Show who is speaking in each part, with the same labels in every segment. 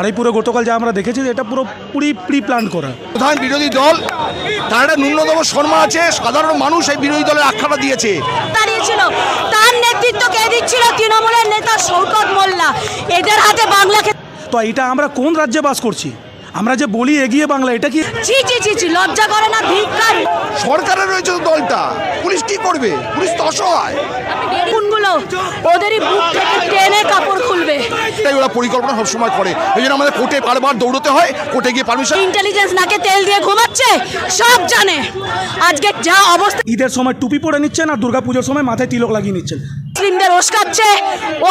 Speaker 1: আড়াইপুরে গতকাল যা আমরা দেখেছি যে এটা পুরো পুরি প্রি প্ল্যান করা।
Speaker 2: প্রধান বিরোধী দল তার একটা ন্যূনতম সম্মান আছে সাধারণ মানুষ এই বিরোধী দলের আখ্যাটা দিয়েছে।
Speaker 3: দাঁড়িয়েছিল। তার নেতৃত্ব কে দিচ্ছিল? তৃণমূলের নেতা শৌকত মোল্লা। এদের হাতে বাংলাকে
Speaker 1: তো এটা আমরা কোন রাজ্যে বাস করছি? আমরা যে বলি এগিয়ে বাংলা এটা কি
Speaker 3: ছি ছি ছি ছি লজ্জা করে না ভিক্ষার
Speaker 2: সরকারের রয়েছে দলটা। পুলিশ কি করবে? পুলিশ তো অসহায়।
Speaker 3: ওদেরই বুক থেকে টেনে কাপড় খুলবে।
Speaker 2: এটাই ওরা পরিকল্পনা সবসময় করে। এই জন্য আমাদের কোর্টে বারবার দৌড়তে হয় কোর্টে গিয়ে পারমিশন
Speaker 3: ইন্টেলিজেন্স নাকে তেল দিয়ে ঘুমাচ্ছে সব জানে। আজকে যা অবস্থা
Speaker 1: ঈদের সময় টুপি পরে নিচ্ছেন আর দুর্গাপুজোর সময় মাথায় তিলক লাগিয়ে নিচ্ছেন।
Speaker 3: মুসলিমদের উস্কাচ্ছে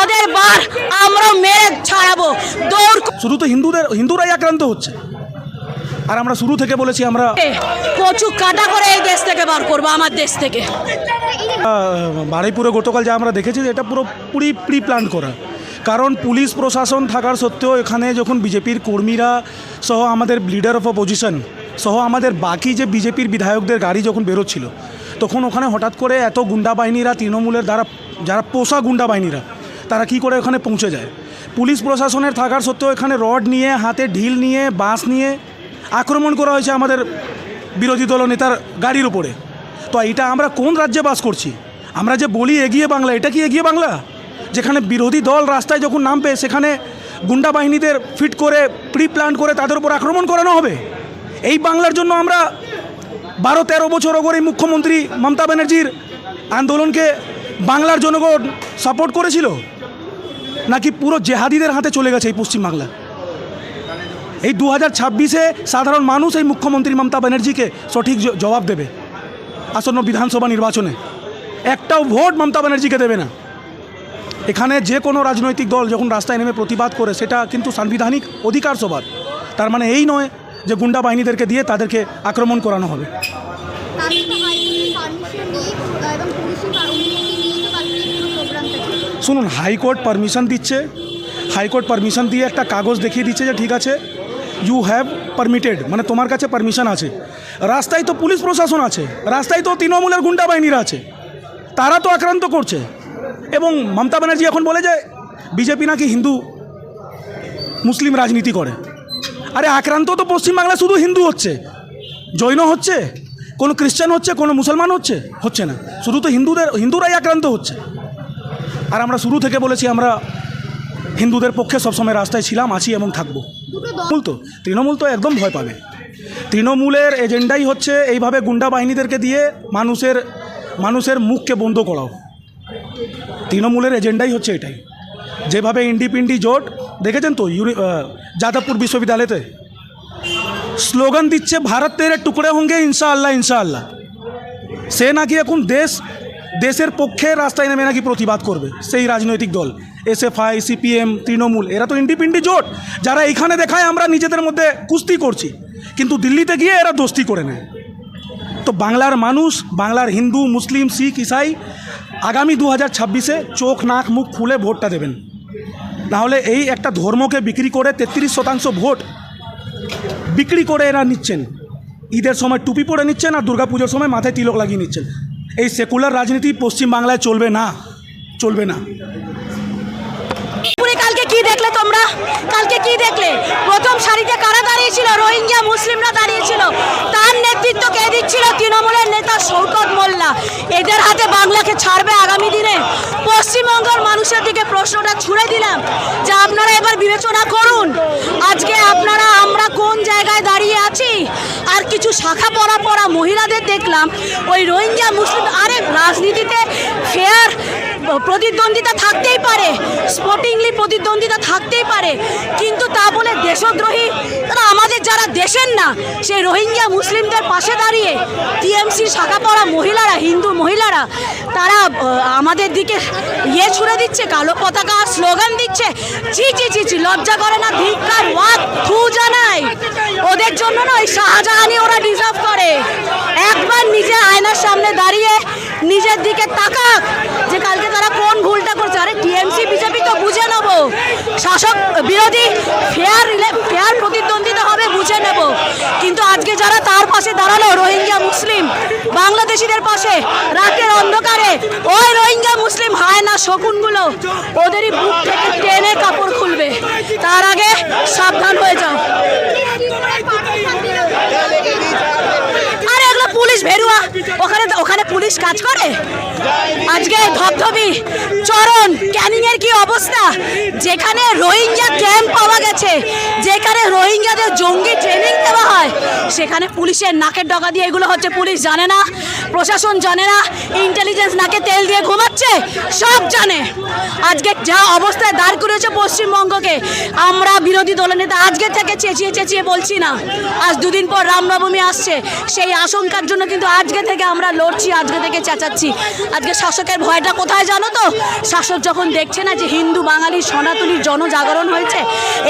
Speaker 3: ওদের বার আমরা মেরে ছাড়াবো। দৌড়
Speaker 1: শুধু তো হিন্দুদের হিন্দুরাই আক্রান্ত হচ্ছে। আর আমরা শুরু থেকে বলেছি আমরা
Speaker 3: কচু কাটা করে এই দেশ থেকে বার করব আমার দেশ থেকে।
Speaker 1: বারুইপুরে গতকাল যা আমরা দেখেছি যে এটা পুরো পুরি প্রি প্ল্যান করা। কারণ পুলিশ প্রশাসন থাকার সত্ত্বেও এখানে যখন বিজেপির কর্মীরা সহ আমাদের লিডার অফ অপোজিশন সহ আমাদের বাকি যে বিজেপির বিধায়কদের গাড়ি যখন বেরোচ্ছিল তখন ওখানে হঠাৎ করে এত গুন্ডা বাহিনীরা তৃণমূলের দ্বারা যারা পোষা গুন্ডা বাহিনীরা তারা কি করে ওখানে পৌঁছে যায়? পুলিশ প্রশাসনের থাকার সত্ত্বেও এখানে রড নিয়ে হাতে ঢিল নিয়ে বাঁশ নিয়ে আক্রমণ করা হয়েছে আমাদের বিরোধী দল নেতার গাড়ির উপরে। তো এটা আমরা কোন রাজ্যে বাস করছি? আমরা যে বলি এগিয়ে বাংলা, এটা কি এগিয়ে বাংলা? যেখানে বিরোধী দল রাস্তায় যখন নামবে, সেখানে গুন্ডা বাহিনীদের ফিট করে প্রি প্ল্যান করে তাদের উপর আক্রমণ করানো হবে। এই বাংলার জন্য আমরা বারো তেরো বছর এই মুখ্যমন্ত্রী মমতা ব্যানার্জির আন্দোলনকে বাংলার জনগণ সাপোর্ট করেছিল। নাকি পুরো জেহাদিদের হাতে চলে গেছে এই পশ্চিমবাংলা? এই দু হাজার ছাব্বিশে সাধারণ মানুষ এই মুখ্যমন্ত্রী মমতা ব্যানার্জিকে সঠিক জবাব দেবে আসন্ন বিধানসভা নির্বাচনে। একটাও ভোট মমতা ব্যানার্জিকে দেবে না। এখানে যে কোনো রাজনৈতিক দল যখন রাস্তায় নেমে প্রতিবাদ করে সেটা কিন্তু সাংবিধানিক অধিকার সবার। তার মানে এই নয় যে গুন্ডা বাহিনীদেরকে দিয়ে তাদেরকে আক্রমণ করানো হবে। শুনুন হাইকোর্ট পারমিশন দিচ্ছে। হাইকোর্ট পারমিশন দিয়ে একটা কাগজ দেখিয়ে দিচ্ছে যে ঠিক আছে ইউ হ্যাভ পারমিটেড মানে তোমার কাছে পারমিশন আছে। রাস্তায় তো পুলিশ প্রশাসন আছে, রাস্তায় তো তৃণমূলের গুন্ডা বাহিনীরা আছে। তারা তো আক্রান্ত করছে। এবং মমতা ব্যানার্জি এখন বলে যে, বিজেপি নাকি হিন্দু, মুসলিম রাজনীতি করে। আরে আক্রান্ত তো পশ্চিমবাংলায় শুধু হিন্দু হচ্ছে। জৈন হচ্ছে, কোনো খ্রিস্টান হচ্ছে, কোনো মুসলমান হচ্ছে হচ্ছে না। শুধু তো হিন্দুদের, হিন্দুরাই আক্রান্ত হচ্ছে। আর আমরা শুরু থেকে বলেছি, আমরা হিন্দুদের পক্ষে সবসময় রাস্তায় ছিলাম, আছি এবং থাকব। তৃণমূল তো তৃণমূল তো একদম ভয় পাবে। তৃণমূলের এজেন্ডাই হচ্ছে এইভাবে গুন্ডা বাহিনীদেরকে দিয়ে মানুষের মানুষের মুখকে বন্ধ করাও। তৃণমূলের এজেন্ডাই হচ্ছে এটাই। যেভাবে ইন্ডিপিন্ডি জোট, দেখেছেন তো, ইউনি যাদবপুর বিশ্ববিদ্যালয়তে? স্লোগান দিচ্ছে, ভারতের তেরে টুকরে হোঙ্গে ইনশাআল্লাহ ইনশাআল্লাহ। সে নাকি এখন দেশ দেশের পক্ষে রাস্তায় নেমে নাকি প্রতিবাদ করবে সেই রাজনৈতিক দল, এসএফআই, সিপিএম, তৃণমূল, এরা তো ইন্ডিপেন্ডেন্ট জোট, যারা এখানে দেখায় আমরা নিজেদের মধ্যে কুস্তি করছি, কিন্তু দিল্লিতে গিয়ে এরা দোস্তি করে নেয়। তো বাংলার মানুষ, বাংলার হিন্দু, মুসলিম, শিখ, ইসাই, আগামী দু হাজার ছাব্বিশে চোখ, নাক, মুখ খুলে ভোটটা দেবেন। নাহলে এই একটা ধর্মকে বিক্রি করে তেত্রিশ শতাংশ ভোট বিক্রি করে এরা নিচ্ছেন। ঈদের সময় টুপি পরে নিচ্ছেন আর দুর্গাপুজোর সময় মাথায় তিলক লাগিয়ে নিচ্ছেন। এই সেকুলার রাজনীতি পশ্চিম বাংলায় চলবে না চলবে না।
Speaker 3: কালকে কি দেখলে তোমরা? কালকে কি দেখলে? প্রথম সারিতে কারা দাঁড়িয়েছিল? রোহিঙ্গা মুসলিমরা দাঁড়িয়েছিল। তার নেতৃত্ব কে দিচ্ছিল? তৃণমূলের নেতা শৌকত মোল্লা। এদের হাতে বাংলাকে ছাড়বে আগামী দিনে। পশ্চিমবঙ্গের মানুষের দিকে প্রশ্নটা ছুড়ে দিলাম। যে আপনারা এবার বিবেচনা করুন। আজকে আপনারা, আমরা কোন জায়গায় দাঁড়িয়ে কিছু শাখা পড়া পড়া মহিলাদের দেখলাম। ওই রোহিঙ্গা মুসলিম আরে রাজনীতিতে ফেয়ার প্রতিদ্বন্দ্বিতা থাকতেই পারে। স্পোর্টিংলি প্রতিদ্বন্দ্বিতা থাকতেই পারে। কিন্তু তা বলে দেশদ্রোহী তারা আমাদের যারা দেশের না, সেই রোহিঙ্গা মুসলিমদের পাশে দাঁড়িয়ে টিএমসি শাখা পড়া মহিলারা, হিন্দু মহিলারা, তারা আমাদের দিকে ইয়ে ছুড়ে দিচ্ছে, কালো পতাকা স্লোগান দিচ্ছে। ছি চি ছি ছি, লজ্জা করে না, ধিক্কার, ওয়াক, থু জানাই। ওদের জন্য না ওই শাহজাহানি ওরা ডিজার্ভ করে একবার নিজে আয়নার সামনে দাঁড়িয়ে নিজের দিকে তাকাক যে কালকে তারা কোন ভুলটা করছে আরে টিএমসি বিজেপি তো বুঝে নেব শাসক বিরোধী ফেয়ার ফেয়ার প্রতিদ্বন্দ্বিতা হবে, বুঝে নেব। কিন্তু আজকে যারা তার পাশে দাঁড়াল, রোহিঙ্গা মুসলিম, বাংলাদেশিদের পাশে, রাতের অন্ধকারে, ওই রোহিঙ্গা মুসলিম হায় না শকুনগুলো, ওদেরই বুক থেকে টেনে কাপড় খুলবে। তার আগে সাবধান হয়ে যাও। আরে এগুলো পুলিশ ভেরুয়া, ওখানে ওখানে পুলিশ কাজ করে? আজকে ধবধবি, চরণ ক্যানিং এর কি অবস্থা? যেখানে রোহিঙ্গা ক্যাম্প পাওয়া গেছে, যেখানে রোহিঙ্গাদের জঙ্গি ট্রেনিং দেওয়া হয়, সেখানে পুলিশের নাকের ডগা দিয়ে এগুলো হচ্ছে পুলিশ জানে না, প্রশাসন জানে না ইন্টেলিজেন্স নাকে তেল দিয়ে ঘুমাচ্ছে, সব জানে। আজকে যা অবস্থায় দাঁড় করেছে পশ্চিমবঙ্গকে, আমরা বিরোধী দলনেতা আজকে থেকে চেঁচিয়ে চেঁচিয়ে বলছি না। আজ দুদিন পর রামনবমী আসছে, সেই আশঙ্কার জন্য কিন্তু আজকে থেকে আমরা লড়ছি, আজকে থেকে চেঁচাচ্ছি। আজকে শাসকের ভয়টা কোথায় জানো তো? শাসক যখন দেখছে না যে হিন্দু, বাঙালি সনাতনীর জনজাগরণ হয়েছে,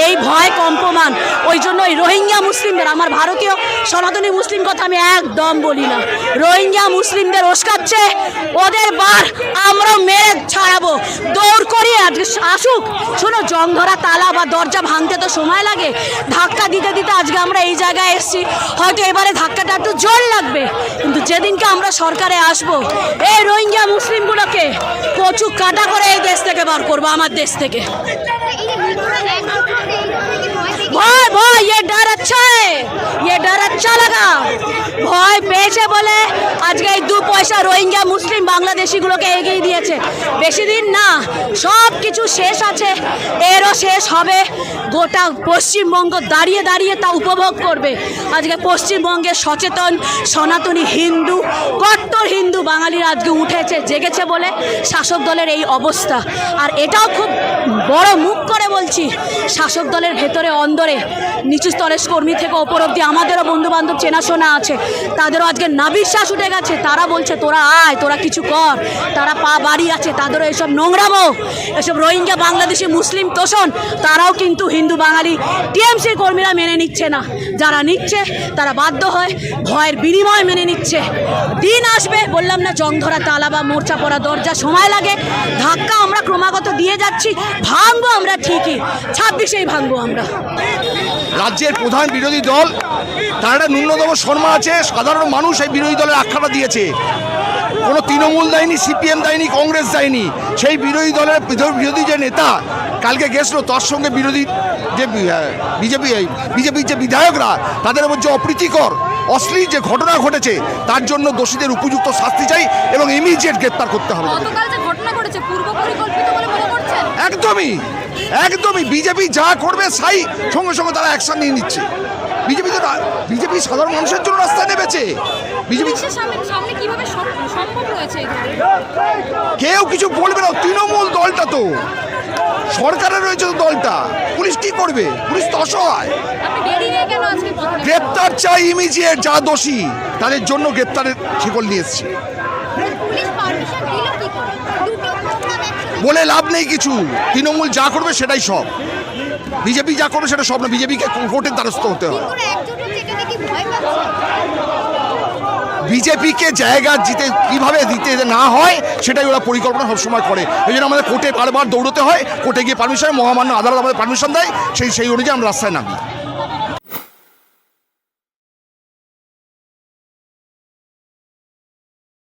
Speaker 3: এই ভয় কম্পমান, ওই জন্য ওই রোহিঙ্গা মুসলিমদের, আমার ভারতীয় সনাতনী মুসলিম কথা আমি একদম বলি না। রোহিঙ্গা মুসলিমদের ওস্কাচ্ছে, ওদের বার আমরা মেরে ছাড়াবো। দৌড় আজকে আসুক। শোনো জং ধরা তালা বা দরজা ভাঙতে তো সময় লাগে। ধাক্কা দিতে দিতে আজকে আমরা এই জায়গায় এসছি। হয়তো এবারে ধাক্কাটা একটু জোর লাগবে। কিন্তু যেদিনকে আমরা সরকারে আসব এই রোহিঙ্গা মুসলিমগুলোকে কচু কাটা করে এই দেশ থেকে বার করব আমার দেশ থেকে। ভয় ভয় এ ডার अच्छा है ये डर अच्छा लगा ভয় পেয়েছে বলে আজকে এই দু পয়সা রোহিঙ্গা মুসলিম বাংলাদেশিগুলোকে এগিয়ে দিয়েছে বেশি দিন না সব কিছু শেষ আছে এরও শেষ হবে গোটা পশ্চিমবঙ্গ দাঁড়িয়ে দাঁড়িয়ে তা উপভোগ করবে আজকে পশ্চিমবঙ্গের সচেতন সনাতনী হিন্দু কট্টর হিন্দু বাঙালিরা আজকে উঠেছে জেগেছে বলে শাসক দলের এই অবস্থা আর এটাও খুব বড় মুখ করে বলছি শাসক দলের ভেতরে অন্দরে নিচু স্তরের কর্মী থেকে ওপর অব্দি আমাদেরও বন্ধু বান্ধব চেনাশোনা আছে। তাদেরও আজকে নাবিশ্বাস উঠে গেছে। তারা বলছে, তোরা আয়, তোরা কিছু কর। তারা পা বাড়ি আছে, তাদেরও এসব নোংরামো এসব রোহিঙ্গা, বাংলাদেশি, মুসলিম তোষণ, তারাও কিন্তু হিন্দু, বাঙালি, টিএমসি কর্মীরা মেনে নিচ্ছে না। যারা নিচ্ছে, তারা বাধ্য হয়, ভয়ের বিনিময় মেনে নিচ্ছে। দিন আসবে, বললাম না জং ধরা তালা বা মোর্চা পড়া দরজা, সময় লাগে। ধাক্কা আমরা ক্রমাগত দিয়ে যাচ্ছি, ভাঙবো আমরা ঠিকই। ছাব্বিশেই ভাঙবো আমরা।
Speaker 2: রাজ্যের প্রধান বিরোধী দল তার একটা ন্যূনতম শর্মা আছে সাধারণ মানুষ এই বিরোধী দলের আখ্যাটা দিয়েছে। কোনো তৃণমূল দেয়নি সিপিএম দেয়নি কংগ্রেস দেয়নি। সেই বিরোধী দলের বিরোধী যে নেতা কালকে গেছিল তার সঙ্গে বিরোধী যে বিজেপি বিজেপির যে বিধায়করা তাদের মধ্যে অপ্রীতিকর অশ্লীল যে ঘটনা ঘটেছে তার জন্য দোষীদের উপযুক্ত শাস্তি চাই এবং ইমিডিয়েট গ্রেপ্তার করতে হবে
Speaker 4: যে
Speaker 2: একদমই। একদমই বিজেপি যা করবে সাই সঙ্গে সঙ্গে তারা অ্যাকশন নিয়ে নিচ্ছে। বিজেপি তো বিজেপি সাধারণ মানুষের জন্য রাস্তায় নেমেছে। বিজেপি? কেউ কিছু বলবে না তৃণমূল দলটা তো। সরকারের রয়েছে তো দলটা। পুলিশ কি করবে? পুলিশ তো অসহায়। গ্রেপ্তার চাই ইমিজিয়েট যা দোষী তাদের জন্য গ্রেপ্তারের শিকল নিয়ে এসছে। বলে লাভ নেই কিছু। তৃণমূল যা করবে সেটাই সব। বিজেপি যা করবে সেটা সব না বিজেপিকে কোর্টের দ্বারস্থ হতে হয়
Speaker 5: করে একজন হচ্ছে এটা দেখি ভয় পাচ্ছে
Speaker 2: বিজেপিকে জায়গা দিতে কীভাবে দিতে না হয়, সেটাই ওরা পরিকল্পনা সবসময় করে। এই জন্য আমাদের কোর্টে বারবার দৌড়তে হয়, কোর্টে গিয়ে পারমিশন মহামান্য আদালত আমাদের পারমিশন দেয়, সেই সেই অনুযায়ী আমরা রাস্তায় নামি।